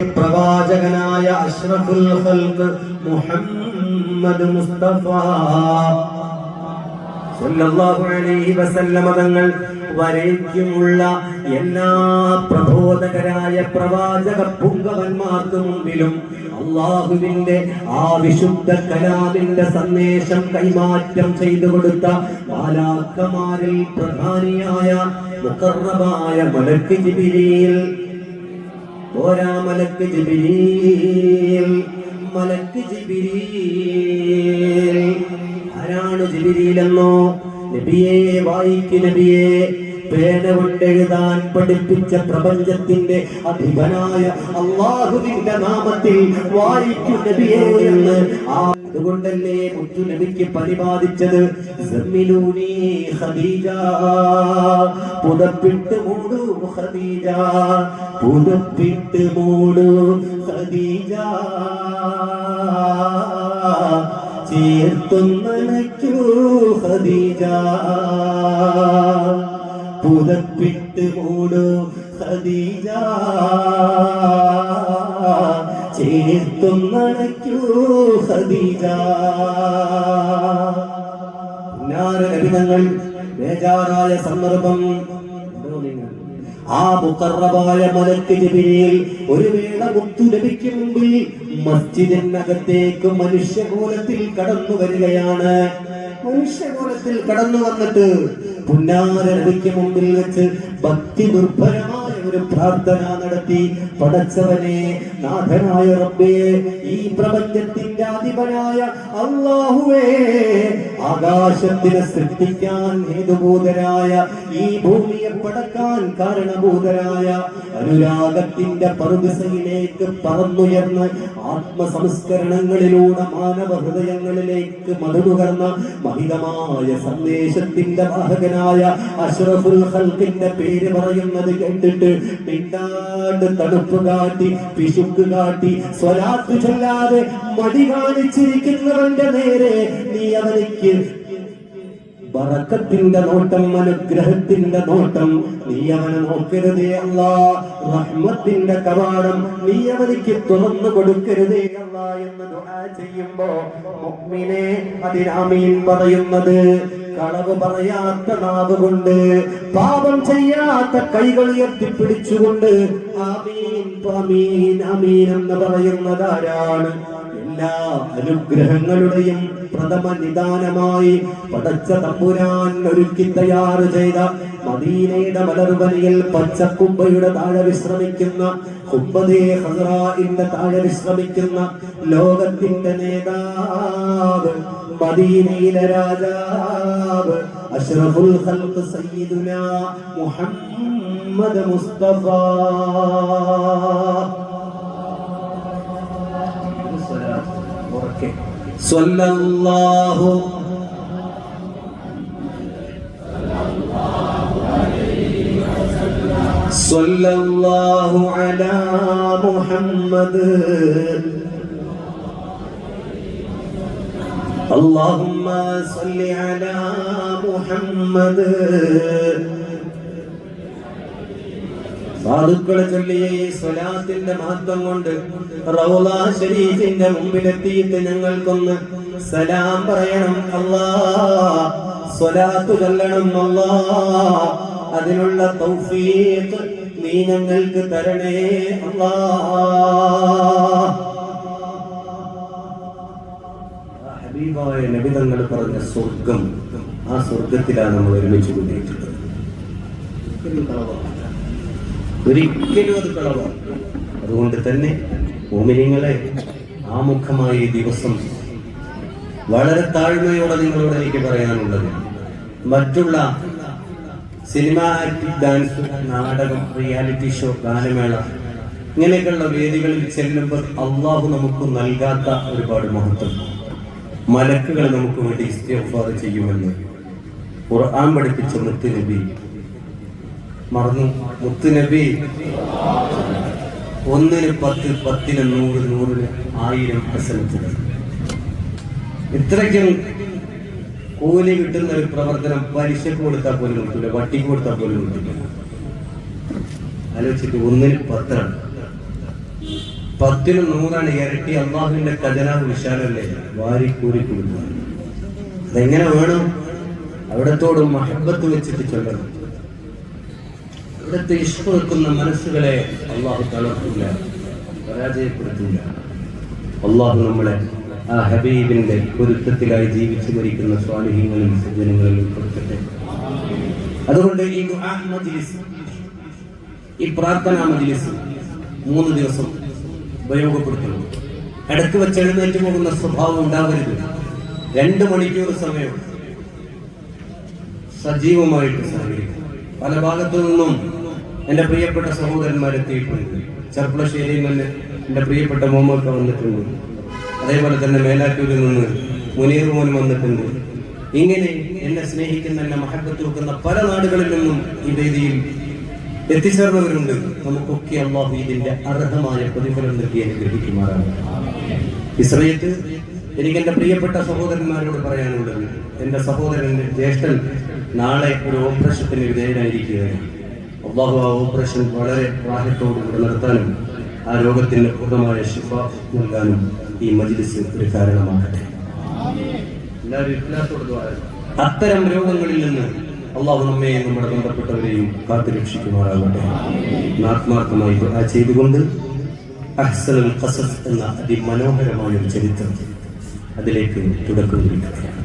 പ്രവാചകനായ അഷ്റഫുൽ ഖൽഖ് മുഹമ്മദ് മുസ്തഫ. സല്ലല്ലാഹു അലൈഹി വസല്ലമ തങ്ങൾ വരയ്ക്കുമുള്ള എല്ലാ പ്രബോധകരായ പ്രവാചക പുങ്കവന്മാർക്ക് മുമ്പിലും അള്ളാഹുവിന്റെ ആ വിശുദ്ധ കലാമിന്റെ സന്ദേശം കൈമാറ്റം ചെയ്തു കൊടുത്ത ബാലാക്കമാരിൽ പ്രധാനിയായ മുഖർറബായ മലക്ക് ജിബിരിയിൽ പോരാ മലക്ക് ജിബിരീൽ മലക്ക് ജിബിരീൽ. ആരാണ് ജിബിരിയിലെന്നോ നബിയെ വായിക്ക് നബിയെ. പേന കൊണ്ടെഴുതാൻ പഠിപ്പിച്ച പ്രപഞ്ചത്തിന്റെ അധിപനായ അള്ളാഹുവിന്റെ നാമത്തിൽ വായിക്കു നബിയെ എന്ന് ആ അതുകൊണ്ടല്ലേ മുത്തു നബിക്ക് പരിപാലിച്ചത് പുതപ്പിട്ട് മൂടു ഖദീജ. പുതപ്പിട്ട് മൂടു ഖദീജ. ചേർത്തുന്നനയ്ക്കൂ ഖദീജ. പുതപ്പിട്ട് മൂടു ഖദീജ. ചേർത്തും നടക്കൂ ഹദീജ നബിതങ്ങൾ ബേജാറായ സന്ദർഭം ആ മുക്കറബായ മലക്ക് ജബിരിയിൽ ഒരു വേള മുത്തു ലഭിക്കും മുമ്പിൽ മസ്ജിദിനകത്തേക്ക് മനുഷ്യകൂലത്തിൽ കടന്നു വരികയാണ്. മനുഷ്യകൂലത്തിൽ കടന്നു വന്നിട്ട് പുന്നാര നബിക്ക് മുമ്പിൽ വെച്ച് ഭക്തി ദുർഭരമായ ഒരു പ്രാർത്ഥന നടത്തി പടച്ചവനെ നാഥനായ റബ്ബേ ഈ പ്രപഞ്ചത്തിന്റെ അധിപനായ അള്ളാഹുവേ ആകാശത്തിനെ സൃഷ്ടിക്കാൻ ഹേതുഭൂതരായ ഈ ഭൂമിയെ പടക്കാൻ കാരണഭൂതരായ അനുരാഗത്തിന്റെ പറുദിസയിലേക്ക് പറന്നുയർന്ന് ആത്മസംസ്കരണങ്ങളിലൂടെ മാനവ ഹൃദയങ്ങളിലേക്ക് മധുനുകർന്ന മഹിതമായ സന്ദേശത്തിന്റെ വാഹകനായ അഷ്റഫുൽ ഹൽക്കിന്റെ പേര് പറയുന്നത് കേട്ടിട്ട് മിണ്ടാണ്ട് തണുപ്പ് കാട്ടി പിശുക്ക് കാട്ടി സ്വലാത്ത് ചൊല്ലാതെ മടി കാണിച്ചിരിക്കുന്നവന്റെ നേരെ നീ അവനിക്ക് ബറക്കത്തിന്റെ നോട്ടം അനുഗ്രഹത്തിന്റെ നോട്ടം. നീ അവനെ നോക്കരുതേ അല്ല. റഹ്മത്തിന്റെ കവാടം നീ അവനിക്ക് തുറന്നു കൊടുക്കരുതേ അല്ല എന്ന് ചെയ്യുമ്പോ മുഅ്മിനെ അതിനാമീൻ പറയുന്നത്. കളവ് പറയാത്ത നാവ് കൊണ്ട് പാപം ചെയ്യാത്ത കൈകൾ ഉയർത്തിപ്പിടിച്ചുകൊണ്ട് ആമീൻ ആമീൻ ആമീൻ എന്ന് പറയുന്നത് ആരാണ്? എല്ലാ അനുഗ്രഹങ്ങളുടെയും പ്രഥമ നിദാനമായി പടച്ച തമ്പുരാൻ ഒരുക്കി തയ്യാറ് ചെയ്ത മദീനയുടെ മലർവനിയിൽ പച്ചക്കുമ്പയുടെ താഴെ വിശ്രമിക്കുന്ന ഹസറായിന്റെ താഴെ വിശ്രമിക്കുന്ന ലോകത്തിന്റെ നേതാവ് മദീനയിലെ രാജാവ് അഷ്റഫുൽ ഖൽഖ് സയ്യിദുനാ മുഹമ്മദ് മുസ്തഫ. صلى الله صلى الله على محمد. اللهم صل على محمد. സാധുക്കളെ ചൊല്ലിയ ഈ സ്വലാത്തിന്റെ മഹത്വം കൊണ്ട് റൗള ഷരീഫിന്റെ മുമ്പിലെത്തിയിട്ട് ഞങ്ങൾക്കൊന്ന് സലാം പറയണം. അല്ലാ സ്വലാത്തു ചൊല്ലണം അല്ലാ. അതിനുള്ള തൗഫീഖ് നീ ഞങ്ങൾക്ക് തരണേ അല്ലാ. ഹബീബായ നബിതങ്ങൾ പറഞ്ഞ സ്വർഗം ആ സ്വർഗത്തിലാണ് നമ്മൾ ഒരുമിച്ച് കൂടിയിട്ടുള്ളത്. ഒരിക്കലും അത് കളവാണ് അതുകൊണ്ട് തന്നെ ഭൂമിനിങ്ങളെ ആമുഖമായ ഈ ദിവസം വളരെ താഴ്മയോടെ നിങ്ങളോട് എനിക്ക് പറയാനുള്ളത്. മറ്റുള്ള സിനിമാറ്റിക് ഡാൻസ് നാടകം റിയാലിറ്റി ഷോ ഗാനമേള ഇങ്ങനെയൊക്കെയുള്ള വേദികളിൽ ചെല്ലുമ്പോൾ അള്ളാഹു നമുക്ക് നൽകാത്ത ഒരുപാട് മഹത്വം. മലക്കുകൾ നമുക്ക് വേണ്ടി ഇസ്തിഫാർ ചെയ്യുമെന്ന് ഖുർആൻ പഠിപ്പിച്ച മുത്ത് നബി മറന്നു. മുത്തുനബി ഒന്നിന് പത്ത് പത്തിന് നൂറ് നൂറിന് ആയിരം ഹസനത്തുകൾ ഇത്രയ്ക്കും കൂലി കിട്ടുന്ന ഒരു പ്രവർത്തനം പലിശക്ക് കൊടുത്താൽ പോലും കിട്ടില്ല വട്ടിക്ക് കൊടുത്താൽ പോലും കിട്ടില്ല ആലോചിച്ചിട്ട് ഒന്നിന് പത്താണ്. പത്തിനും നൂറാണ് ഇരട്ടി അള്ളാഹുവിന്റെ ഖജനാവ് വിശാലല്ലേ? വാരിക്കൂരി കൊടുക്കുക. അതെങ്ങനെ വേണം? അവിടത്തോട് മഹബത്ത് വെച്ചിട്ട് ചൊല്ലണം. ഇവിടുത്തെ ഇഷ്ട മനസ്സുകളെ അള്ളാഹു തളർത്തില്ല പരാജയപ്പെടുത്തില്ല. അള്ളാഹു നമ്മളെ ആ ഹബീബിന്റെ പൊരുത്തത്തിലായി ജീവിച്ചു മരിക്കുന്ന സ്വാലിഹ്യങ്ങളിൽ സജ്ജനങ്ങളിൽ ഉൾപ്പെടുത്തട്ടെ. അതുകൊണ്ട് ഈ മജ്ലിസ് ഈ പ്രാർത്ഥനാ മജ്ലിസ് മൂന്ന് ദിവസം ഉപയോഗപ്പെടുത്തണം. ഇടയ്ക്ക് വെച്ച് എഴുന്നേറ്റ് പോകുന്ന സ്വഭാവം ഉണ്ടാവരുത്. രണ്ട് മണിക്കൂർ സമയം സജീവമായിട്ട് സഹകരിക്കും പല ഭാഗത്തു നിന്നും എന്റെ പ്രിയപ്പെട്ട സഹോദരന്മാരെത്തിയിട്ടുണ്ട് ചെർപ്പളശ്ശേരിയിൽ നിന്ന് എന്റെ പ്രിയപ്പെട്ട മോമൊക്കെ വന്നിട്ടുണ്ട്. അതേപോലെ തന്നെ മേലാറ്റൂരിൽ നിന്ന് മുനീർ മോൻ വന്നിട്ടുണ്ട്. ഇങ്ങനെ എന്നെ സ്നേഹിക്കുന്ന എന്നെ മഹത്വത്തിൽ വെക്കുന്ന പല നാടുകളിൽ നിന്നും ഈ വേദിയിൽ എത്തിച്ചേർന്നവരുണ്ട്. നമുക്കൊക്കെ അള്ളാഹു ഇതിന്റെ അർഹമായ പ്രതിഫലം നൽകി അനുഗ്രഹിക്കുമാറാണ്. ഇസ്രയേത്ത് എനിക്ക് എന്റെ പ്രിയപ്പെട്ട സഹോദരന്മാരോട് പറയാനുള്ളത് എന്റെ സഹോദരന്റെ ജ്യേഷ്ഠൻ നാളെ ഒരു ഓപ്പറേഷത്തിന് വിധേയനായിരിക്കുകയാണ് അള്ളാഹു ആ ഓപ്പറേഷൻ വളരെ പ്രായത്തോടുകൂടി നടത്താനും ആ രോഗത്തിന് പൂർണമായ ശിഫ നൽകാനും ഈ മജിലിസ് ഒരു കാരണമാകട്ടെ. അത്തരം രോഗങ്ങളിൽ നിന്ന് അള്ളാഹു നമ്മയെയും നമ്മുടെ ബന്ധപ്പെട്ടവരെയും കാത്തുരക്ഷിക്കുമാറാകട്ടെ ആത്മാർത്ഥമായി ചെയ്തുകൊണ്ട് അഹ്സൽ ഖസസ് എന്ന അതിമനോഹരമായ ഒരു ചരിത്രം അതിലേക്ക് തുടക്കം കുറിക്കുകയാണ്